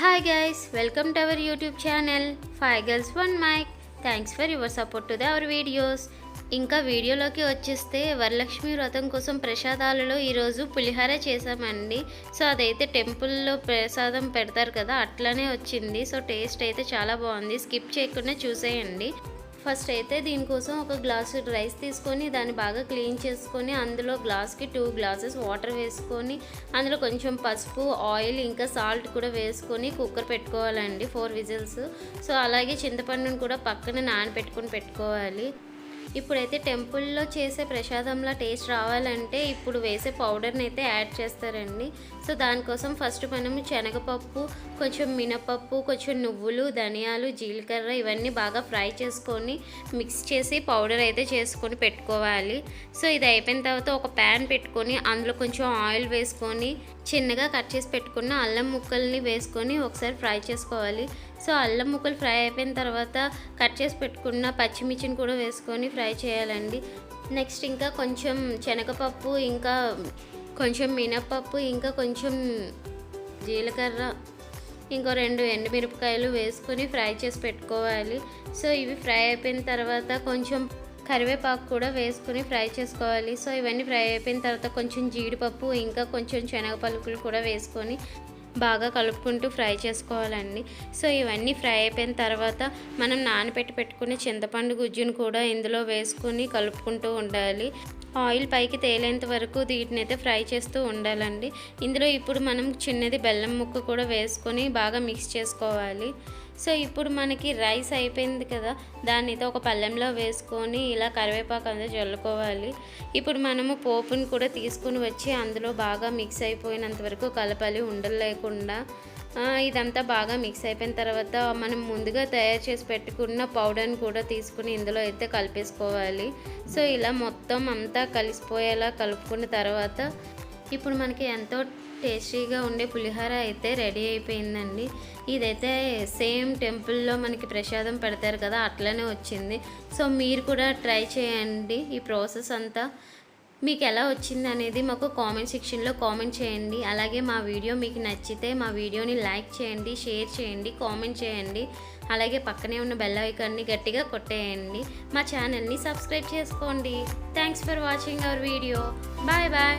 Hi guys welcome to our YouTube channel five girls one mic thanks for your support to the our videos ఇంకా వీడియోలోకి వచ్చేస్తే వరలక్ష్మి వ్రతం కోసం ప్రసాదాలలో ఈరోజు పులిహార చేసామండి సో అదైతే టెంపుల్లో ప్రసాదం పెడతారు కదా అట్లనే వచ్చింది. సో టేస్ట్ అయితే చాలా బాగుంది. స్కిప్ చేయకుండా చూసేయండి. ఫస్ట్ అయితే దీనికోసం ఒక గ్లాసు రైస్ తీసుకొని దాన్ని బాగా క్లీన్ చేసుకొని అందులో గ్లాస్కి టూ గ్లాసెస్ వాటర్ వేసుకొని అందులో కొంచెం పసుపు ఆయిల్ ఇంకా సాల్ట్ కూడా వేసుకొని కుక్కర్ పెట్టుకోవాలండి ఫోర్ విజిల్స్. సో అలాగే చింతపండును కూడా పక్కన నానబెట్టుకొని పెట్టుకోవాలి. ఇప్పుడైతే టెంపుల్లో చేసే ప్రసాదంలో టేస్ట్ రావాలంటే ఇప్పుడు వేసే పౌడర్ని అయితే యాడ్ చేస్తారండి. సో దానికోసం ఫస్ట్ మనం శనగపప్పు కొంచెం మినపప్పు కొంచెం నువ్వులు ధనియాలు జీలకర్ర ఇవన్నీ బాగా ఫ్రై చేసుకొని మిక్స్ చేసి పౌడర్ అయితే చేసుకొని పెట్టుకోవాలి. సో ఇది అయిపోయిన తర్వాత ఒక ప్యాన్ పెట్టుకొని అందులో కొంచెం ఆయిల్ వేసుకొని చిన్నగా కట్ చేసి పెట్టుకున్న అల్లం ముక్కల్ని వేసుకొని ఒకసారి ఫ్రై చేసుకోవాలి. సో అల్లం ముక్కలు ఫ్రై అయిపోయిన తర్వాత కట్ చేసి పెట్టుకున్న పచ్చిమిర్చిని కూడా వేసుకొని ఫ్రై చేయాలండి. నెక్స్ట్ ఇంకా కొంచెం శనగపప్పు ఇంకా కొంచెం మినపప్పు ఇంకా కొంచెం జీలకర్ర ఇంకో రెండు ఎండుమిరపకాయలు వేసుకొని ఫ్రై చేసి పెట్టుకోవాలి. సో ఇవి ఫ్రై అయిపోయిన తర్వాత కొంచెం కరివేపాకు కూడా వేసుకుని ఫ్రై చేసుకోవాలి. సో ఇవన్నీ ఫ్రై అయిపోయిన తర్వాత కొంచెం జీడిపప్పు ఇంకా కొంచెం శనగ పలుకులు కూడా వేసుకొని బాగా కలుపుకుంటూ ఫ్రై చేసుకోవాలండి. సో ఇవన్నీ ఫ్రై అయిపోయిన తర్వాత మనం నానబెట్టి పెట్టుకునే చింతపండు గుజ్జును కూడా ఇందులో వేసుకొని కలుపుకుంటూ ఉండాలి. ఆయిల్ పైకి తేలేంత వరకు వీటిని అయితే ఫ్రై చేస్తూ ఉండాలండి. ఇందులో ఇప్పుడు మనం చిన్నది బెల్లం ముక్క కూడా వేసుకొని బాగా మిక్స్ చేసుకోవాలి. సో ఇప్పుడు మనకి రైస్ అయిపోయింది కదా దానితో ఒక పళ్ళెంలో వేసుకొని ఇలా కరివేపాకు అంతా చల్లుకోవాలి. ఇప్పుడు మనము పోపుని కూడా తీసుకుని వచ్చి అందులో బాగా మిక్స్ అయిపోయినంత వరకు కలపాలి ఉండలు లేకుండా ఇదంతా బాగా మిక్స్ అయిపోయిన తర్వాత మనం ముందుగా తయారు చేసి పెట్టుకున్న పౌడర్ని కూడా తీసుకుని ఇందులో అయితే కలిపేసుకోవాలి. సో ఇలా మొత్తం అంతా కలిసిపోయేలా కలుపుకున్న తర్వాత ఇప్పుడు మనకి ఎంతో టేస్టీగా ఉండే పులిహోర అయితే రెడీ అయిపోయిందండి. ఇదైతే సేమ్ టెంపుల్లో మనకి ప్రసాదం పెడతారు కదా అట్లనే వచ్చింది. సో మీరు కూడా ట్రై చేయండి ఈ ప్రాసెస్ అంతా. మీకు ఎలా వచ్చింది అనేది మాకు కామెంట్ సెక్షన్లో కామెంట్ చేయండి. అలాగే మా వీడియో మీకు నచ్చితే మా వీడియోని లైక్ చేయండి షేర్ చేయండి కామెంట్ చేయండి. అలాగే పక్కనే ఉన్న బెల్ ఐకాన్ని గట్టిగా కొట్టేయండి. మా ఛానల్ని సబ్స్క్రైబ్ చేసుకోండి. Thanks for watching our video. Bye bye.